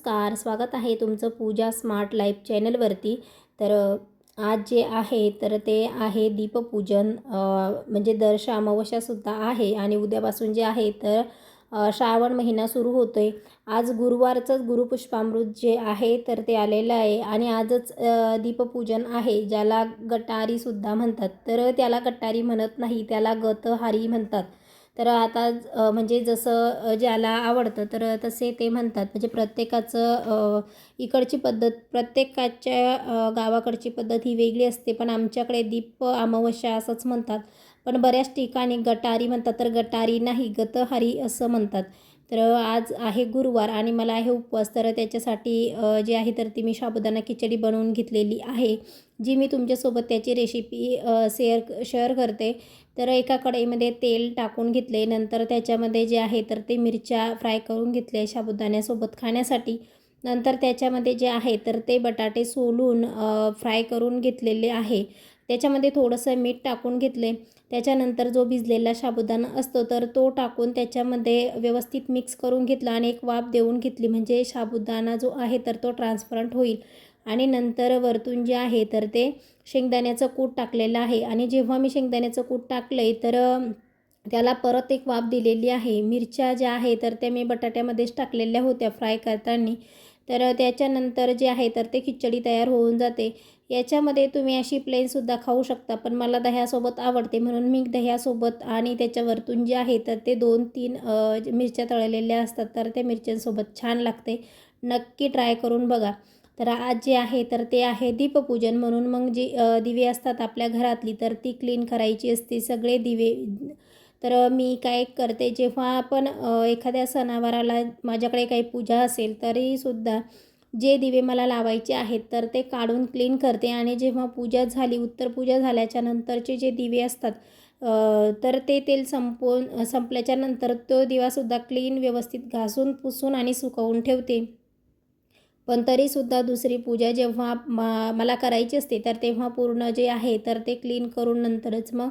नमस्कार स्वागत आहे तुमचं पूजा स्मार्ट लाईफ चॅनलवरती. तर आज जे आहे तर ते आहे दीपपूजन म्हणजे दर्श अमावस्यासुद्धा आहे आणि उद्यापासून जे आहे तर श्रावण महिना सुरू होतो आहे आज गुरुवारचंच गुरुपुष्पामृत जे आहे तर ते आलेलं आहे आणि आजच दीपपूजन आहे ज्याला गटारीसुद्धा म्हणतात. तर त्याला गटारी म्हणत नाही त्याला गतहारी म्हणतात. तर आता म्हणजे जसं ज्याला आवडतं तर तसे ते म्हणतात. म्हणजे प्रत्येकाचं इकडची पद्धत प्रत्येकाच्या गावाकडची पद्धत ही वेगळी असते. पण आमच्याकडे दीप अमावस्या असंच म्हणतात. पण बऱ्याच ठिकाणी गटारी म्हणतात तर गटारी नाही गतहारी असं म्हणतात. तर आज आहे गुरुवार आणि मला आहे उपवास. तर त्याच्यासाठी जे आहे तर ती मी साबुदाणा खिचडी बनवून घेतलेली आहे जी मी तुमच्यासोबत त्याची रेसिपी शेअर शेअर करते. तर एका कढईमध्ये तेल टाकून घेतले. नंतर त्याच्यामध्ये जे आहे तर ते मिरच्या फ्राय करून घेतले साबुदाण्यासोबत खाण्यासाठी. नंतर त्याच्यामध्ये जे आहे तर ते बटाटे सोलून फ्राय करून घेतलेले आहे. त्याच्यामध्ये थोडंसं मीठ टाकून घेतले. त्याच्यानंतर जो भिजलेला साबुदाणा असतो तर तो टाकून त्याच्यामध्ये व्यवस्थित मिक्स करून घेतला आणि एक वाफ देऊन घेतली. म्हणजे साबुदाणा जो आहे तर तो ट्रान्सपरंट होईल. आणि नंतर वरतून जे आहे तर ते शेंगदाण्याचं कूट टाकलेलं आहे. आणि जेव्हा मी शेंगदाण्याचं कूट टाकलं आहे तर त्याला परत एक वाफ दिलेली आहे. मिरच्या ज्या आहे तर त्या मी बटाट्यामध्येच टाकलेल्या होत्या फ्राय करताना. तर त्याच्यानंतर जे आहे तर ते खिचडी तयार होऊन जाते. याच्यामध्ये तुम्ही अशी प्लेनसुद्धा खाऊ शकता पण मला दह्यासोबत आवडते. म्हणून मी दह्यासोबत आणि त्याच्या वरतून जे आहे तर ते दोन तीन मिरच्या तळलेल्या असतात तर त्या मिरच्यांसोबत छान लागते. नक्की ट्राय करून बघा. तर आज जे आहे तर ते आहे दीपपूजन. म्हणून मग जी दिवे असतात आपल्या घरातली तर ती क्लीन करायची असते सगळे दिवे. तर मी काय करते जेव्हा आपण एखाद्या सणावाराला माझ्याकडे काही पूजा असेल तरीसुद्धा जे दिवे मला लावायचे आहेत तर ते काढून क्लीन करते. आणि जेव्हा पूजा झाली उत्तर पूजा झाल्याच्या नंतरचे जे दिवे असतात तर ते तेल संपवून संपल्याच्या नंतर तो दिवासुद्धा क्लीन व्यवस्थित घासून पुसून आणि सुकवून ठेवते. पण तरीसुद्धा दुसरी पूजा जेव्हा मा मला करायची असते तर तेव्हा पूर्ण जे आहे तर ते क्लीन करून नंतरच मग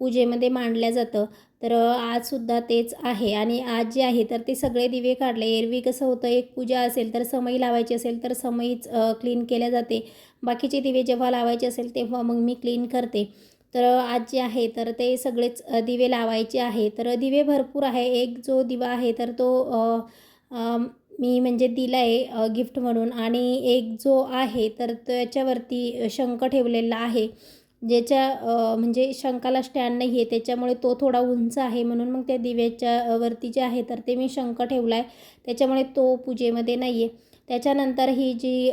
पूजेमध्ये मांडलं जातं. तर आजसुद्धा तेच आहे. आणि आज जे आहे तर ते सगळे दिवे काढले. एरवी कसं होतं एक पूजा असेल तर समई लावायची असेल तर समईच क्लीन केल्या जाते. बाकीचे दिवे जेव्हा लावायचे असेल तेव्हा मग मी क्लीन करते. तर आज जे आहे तर ते सगळेच दिवे लावायचे आहे. तर दिवे भरपूर आहे. एक जो दिवा आहे तर तो मी म्हणजे दिला आहे गिफ्ट म्हणून. आणि एक जो आहे तर त्याच्यावरती शंख ठेवलेला आहे ज्याच्या म्हणजे शंखाला स्टँड नाही आहे त्याच्यामुळे तो थोडा उंच आहे म्हणून मग त्या दिव्याच्या वरती जे आहे तर ते मी शंख ठेवला आहे त्याच्यामुळे तो पूजेमध्ये नाही आहे त्याच्यानंतर ही जी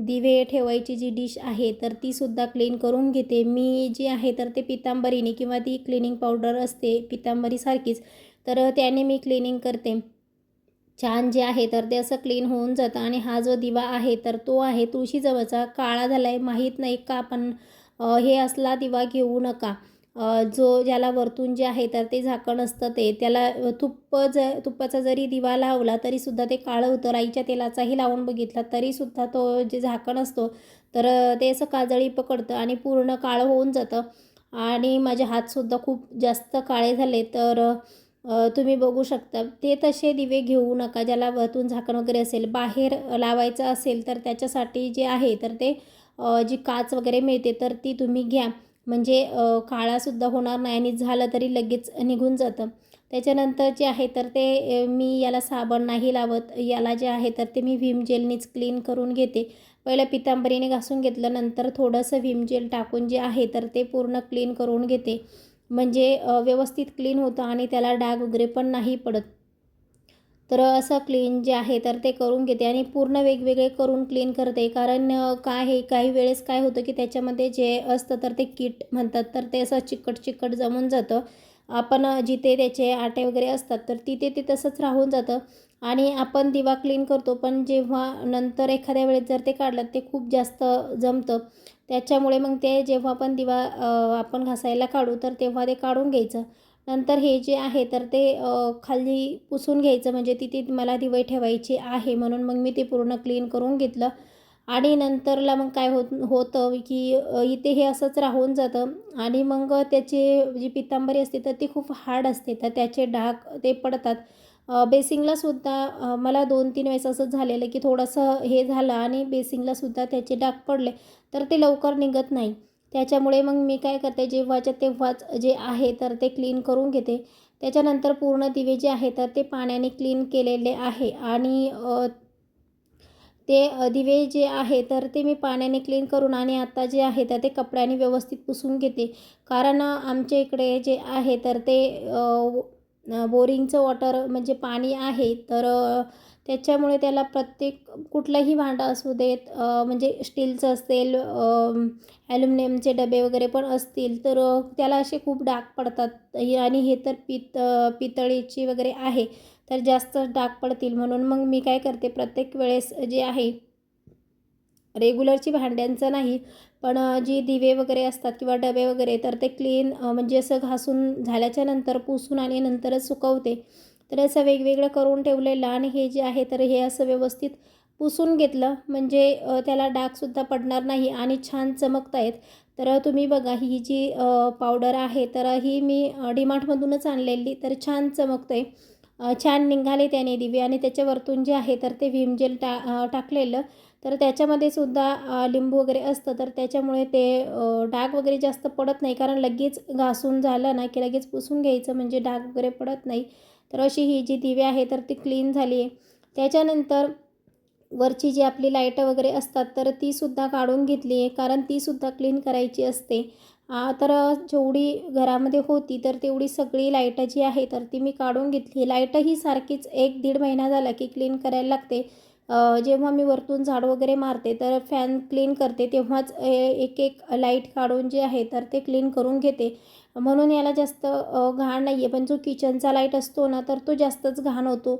दिवे ठेवायची जी डिश आहे तर तीसुद्धा क्लीन करून घेते. मी जी आहे तर ते पितांबरीने किंवा ती क्लिनिंग पावडर असते पितांबरीसारखीच तर त्याने मी क्लिनिंग करते. छान जे आहे तर ते असं क्लीन होऊन जातं. आणि हा जो दिवा आहे तर तो आहे तुळशीजवळचा. काळा झाला आहे माहीत नाही का पण हे असला दिवा घेऊ नका. जो ज्याला वरतून जे आहे तर ते झाकण असतं ते. त्याला तुप्प ज तुप्पाचा जरी दिवा लावला तरीसुद्धा ते काळं होतं. राईच्या तेलाचाही लावून बघितला तरीसुद्धा तो जे झाकण असतो तर ते असं काजळी पकडतं आणि पूर्ण काळं होऊन जातं. आणि माझे हातसुद्धा खूप जास्त काळे झाले तर तुम्ही बघू शकता. ते तसे दिवे घेऊ नका ज्याला वरतून झाकण वगैरे असेल. बाहेर लावायचं असेल तर त्याच्यासाठी जे आहे तर ते जी काच वगैरे मिळते तर ती तुम्ही घ्या. म्हणजे काळासुद्धा होणार नाही आणि झालं तरी लगेच निघून जातं. त्याच्यानंतर जे आहे तर ते मी याला साबण नाही लावत. याला जे आहे तर ते मी व्हीम जेलनीच क्लीन करून घेते. पहिलं पितांबरीने घासून घेतलं नंतर थोडंसं व्हीम जेल टाकून जे आहे तर ते पूर्ण क्लीन करून घेते. म्हणजे व्यवस्थित क्लीन होतं आणि त्याला डाग वगैरे पण नाही पडत. तर असं क्लीन जे आहे तर ते करून घेते आणि पूर्ण वेगवेगळे करून क्लीन करते. कारण काय आहे काही वेळेस काय होतं की त्याच्यामध्ये जे असतं तर ते किट म्हणतात तर ते असं चिकट चिकट जमून जातं. आपण जिथे त्याचे आटे वगैरे असतात तर तिथे ते तसंच राहून जातं. आणि आपण दिवा क्लीन करतो पण जेव्हा नंतर एखाद्या वेळेस जर ते काढलं ते खूप जास्त जमतं. त्याच्यामुळे मग ते जेव्हा आपण दिवा आपण घासायला काढू तर तेव्हा ते काढून घ्यायचं. नंतर हे जे आहे तर ते खाली पुसून घ्यायचं. म्हणजे तिथे मला दिवे ठेवायची आहे म्हणून मग मी ते पूर्ण क्लीन करून घेतलं. आणि नंतरला मग काय होत होतं की इथे हे असंच राहून जातं. आणि मग त्याची जी पितांबरी असते तर ती खूप हार्ड असते. तर त्याचे डाग ते पडतात. बेसिंगलासुद्धा मला दोन तीन वेळेस असं झालेलं की थोडंसं हे झालं आणि बेसिंगलासुद्धा त्याचे डाग पडले तर ते लवकर निघत नाही. त्याच्यामुळे मग मी काय करते जेव्हाच्या तेव्हाच जे आहे तर ते क्लीन करून घेते. त्याच्यानंतर पूर्ण दिवे जे आहे तर ते पाण्याने क्लीन केलेले आहे आणि ते दिवे जे आहे तर ते मी पाण्याने क्लीन करून आणि आत्ता जे आहे तर ते कपड्याने व्यवस्थित पुसून घेते. कारण आमच्या इकडे जे आहे तर ते बोरिंगचं वॉटर म्हणजे पाणी आहे तर त्याच्यामुळे त्याला प्रत्येक कुठलंही भांडं असू देत म्हणजे स्टीलचं असेल ॲल्युमिनियमचे डबे वगैरे पण असतील तर त्याला असे खूप डाग पडतात. आणि हे तर पित पितळीची वगैरे आहे तर जास्त डाग पडतील. म्हणून मग मी काय करते प्रत्येक वेळेस जे आहे रेग्युलरची भांड्यांचं नाही पण जी दिवे वगैरे असतात किंवा डबे वगैरे तर ते क्लीन म्हणजे असं घासून झाल्याच्यानंतर पुसून आणि नंतरच सुकवते. तर असं वेगवेगळं करून ठेवलेलं आणि हे जे आहे तर हे असं व्यवस्थित पुसून घेतलं. म्हणजे त्याला डागसुद्धा पडणार नाही आणि छान चमकत आहेत तर तुम्ही बघा ही जी पावडर आहे तर ही मी डीमार्टमधूनच आणलेली तर छान चमकते. छान निघाले त्याने दिवे आणि त्याच्यावरतून जे आहे तर ते व्हीम जेल टा टाकलेलं. तर त्याच्यामध्ये सुद्धा लिंबू वगैरे असतं. तर त्याच्यामुळे ते डाग वगैरे जास्त पडत नाही. कारण लगेच घासून झालं ना की लगेच पुसून घ्यायचं म्हणजे डाग वगैरे पडत नाही. तर अशी ही जी दिवे आहे तर ती क्लीन झाली आहे. त्याच्यानंतर वरची जी आपली लाईटं वगैरे असतात तर तीसुद्धा काढून घेतली आहे. कारण तीसुद्धा क्लीन करायची असते. तर जेवढी घरामध्ये होती तर तेवढी सगळी लाईटं जी आहे तर ती मी काढून घेतली. लाईटं ही सारखीच एक दीड महिना झाला की क्लीन करायला लागते. जेव्हा मी वरतून झाड वगैरे मारते तर फॅन क्लीन करते तेव्हाच एक एक लाइट काढून जे आहे तर ते क्लीन करून घेते. म्हणून याला जास्त घाण नाही आहे पण जो किचनचा लाइट असतो ना तर तो जास्तच घाण होतो.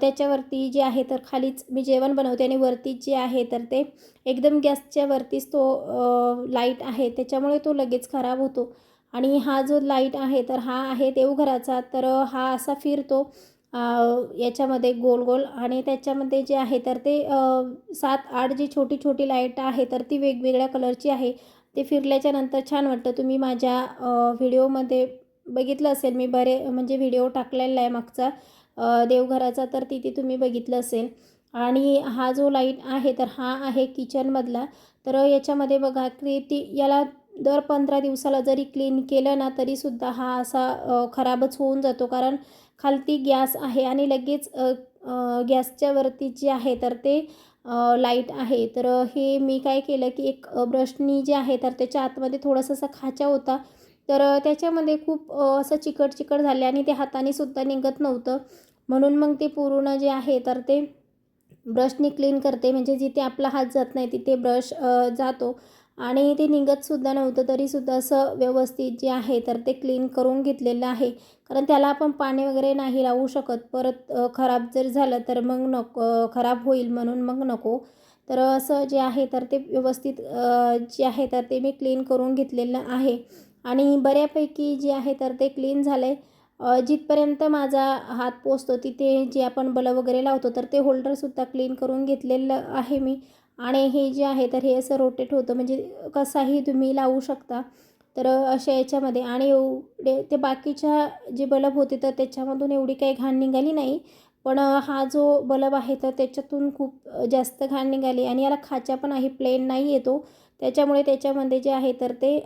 त्याच्यावरती जे आहे तर खालीच मी जेवण बनवते आणि वरती जे आहे तर ते एकदम गॅसच्या वरतीच तो लाइट आहे त्याच्यामुळे तो लगेच खराब होतो. आणि हा जो लाइट आहे तर हा आहे देवघराचा तर हा असा फिरतो. याच्यामध्ये गोल गोल आणि त्याच्यामध्ये जे आहे तर ते सात आठ जी छोटी छोटी लाइट आहे तर ती वेगवेगळ्या कलरची आहे. ते फिरल्याच्या नंतर छान वाटतं. तुम्ही माझ्या व्हिडिओमध्ये बघितलं असेल मी बरे म्हणजे व्हिडिओ टाकलेला आहे मागचा. देवघराचा तर तिथे तुम्ही बघितलं असेल. आणि हा जो लाइट आहे तर हा आहे किचनमधला. तर याच्यामध्ये बघा की ती याला दर पंधरा दिवसाला जरी क्लीन केलं ना तरीसुद्धा हा असा खराबच होऊन जातो. कारण खालती गॅस आहे आणि लगेच गॅसच्या वरती जे आहे तर ते लाइट आहे. तर हे मी काय केलं की एक ब्रशनी जे आहे तर त्याच्या आतमध्ये थोडासा असा खाचा होता. तर त्याच्यामध्ये खूप असं चिकट चिकट झाले आणि ते हाताने सुद्धा निघत नव्हतं. म्हणून मग ते पूर्ण जे आहे तर ते ब्रशनी क्लीन करते. म्हणजे जिथे आपला हात जात नाही तिथे ब्रश जातो. आणि ते निघतसुद्धा नव्हतं तरीसुद्धा असं व्यवस्थित जे आहे तर ते क्लीन करून घेतलेलं आहे. कारण त्याला आपण पाणी वगैरे नाही लावू शकत. परत खराब जर झालं तर मग नको खराब होईल म्हणून मग नको. तर असं जे आहे तर ते व्यवस्थित जे आहे तर ते मी क्लीन करून घेतलेलं आहे. आणि बऱ्यापैकी जे आहे तर ते क्लीन झालं आहे जिथपर्यंत माझा हात पोचतो तिथे जे आपण बलं वगैरे लावतो तर ते होल्डरसुद्धा क्लीन करून घेतलेलं आहे मी. आणि हे जे आहे तर हे असं रोटेट होतं. म्हणजे कसाही तुम्ही लावू शकता. तर अशा याच्यामध्ये आणि एवढे ते बाकीच्या जे बल्ब होते तर त्याच्यामधून एवढी काही घाण निघाली नाही. पण हा जो बल्ब आहे तर त्याच्यातून खूप जास्त घाण निघाली. आणि याला खाचा पण आहे प्लेन नाही येतो त्याच्यामुळे त्याच्यामध्ये जे आहे तर ते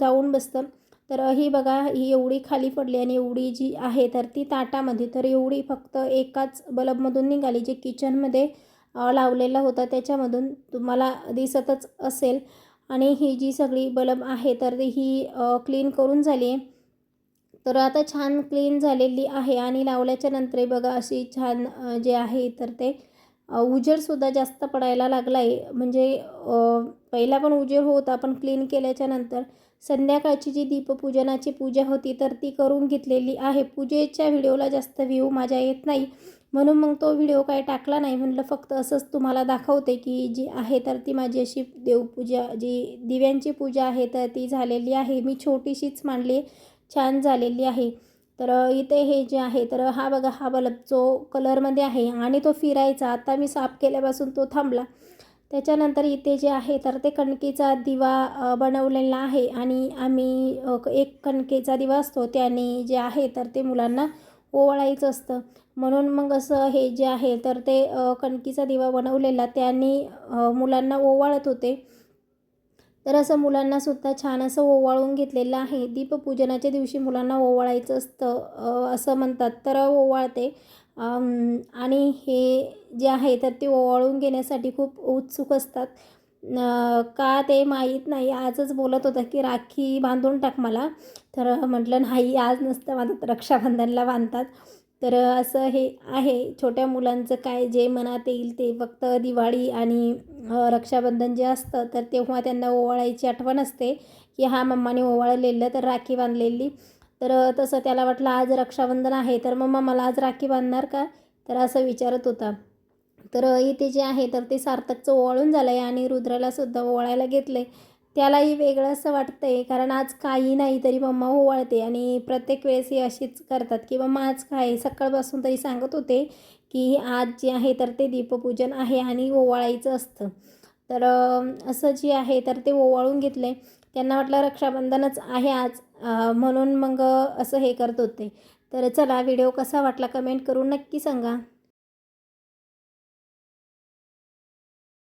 जाऊन बसतं. तर ही बघा ही एवढी खाली पडली आणि एवढी जी आहे तर ती ताटामध्ये तर एवढी फक्त एकाच बल्बमधून निघाली जे किचनमध्ये लावलेला होता. त्याच्यामधून तुम्हाला दिसतच असेल. आणि ही जी सगळी बलब आहे तर ही क्लीन करून झाली आहे. तर आता छान क्लीन झालेली आहे आणि लावल्याच्या नंतर बघा अशी छान जे आहे तर ते उजेडसुद्धा जास्त पडायला लागला आहे म्हणजे पहिला पण उजेड होता पण क्लीन केल्याच्यानंतर संध्याकाळची जी दीपपूजनाची पूजा होती तर ती करून घेतलेली आहे. पूजेच्या व्हिडिओला जास्त व्ह्यू माझ्या येत नाही. म्हणून मग तो व्हिडिओ काय टाकला नाही. म्हणलं फक्त असंच तुम्हाला दाखवते की जी आहे तर ती माझी अशी देवपूजा जी दिव्यांची पूजा आहे तर ती झालेली आहे. मी छोटीशीच मांडली छान झालेली आहे. तर इथे हे जे आहे तर हा बघा हा बल्ब जो कलरमध्ये आहे आणि तो फिरायचा. आता मी साफ केल्यापासून तो थांबला. त्याच्यानंतर इथे जे आहे तर ते कणकेचा दिवा बनवलेला आहे आणि आम्ही एक कणकेचा दिवा असतो त्याने जे आहे तर ते मुलांना ओवाळायचं असतं. म्हणून मग असं हे जे आहे तर ते कणकीचा दिवा बनवलेला त्यांनी मुलांना ओवाळत होते. तर असं मुलांनासुद्धा छान असं ओवाळून घेतलेलं आहे. दीपपूजनाच्या दिवशी मुलांना ओवाळायचं असतं असं म्हणतात. तर ओवाळते. आणि हे जे आहे तर ते ओवाळून घेण्यासाठी खूप उत्सुक असतात. का ते माहीत नाही. आजच बोलत होतं की राखी बांधून टाक मला. तर म्हटलं नाही आज नसतं बांधत. रक्षाबंधनला बांधतात. तर असं हे आहे. छोट्या मुलांचं काय जे मनात येईल ते फक्त दिवाळी आणि रक्षाबंधन जे असतं तर तेव्हा त्यांना ओवाळायची आठवण असते की हा मम्माने ओवाळलेलं तर राखी बांधलेली. तर तसं त्याला वाटलं आज रक्षाबंधन आहे तर मम्मा मला आज राखी बांधणार का? तर असं विचारत होता. तर इथे जे आहे तर ते सार्थकचं ओवाळून झालं आहे आणि रुद्रालासुद्धा ओवाळायला घेतलं आहे त्यालाही वेगळं असं वाटतं आहे कारण आज काही नाही तरी मम्मा ओवाळते आणि प्रत्येक वेळेस ही अशीच करतात. की मम्मा आज काय सकाळपासून तरी सांगत होते की आज जे आहे तर ते दीपपूजन आहे आणि ओवाळायचं असतं. तर असं जे आहे तर ते ओवाळून घेतलं त्यांना वाटलं रक्षाबंधनच आहे आज म्हणून मग असं हे करत होते. तर चला व्हिडिओ कसा वाटला कमेंट करून नक्की सांगा.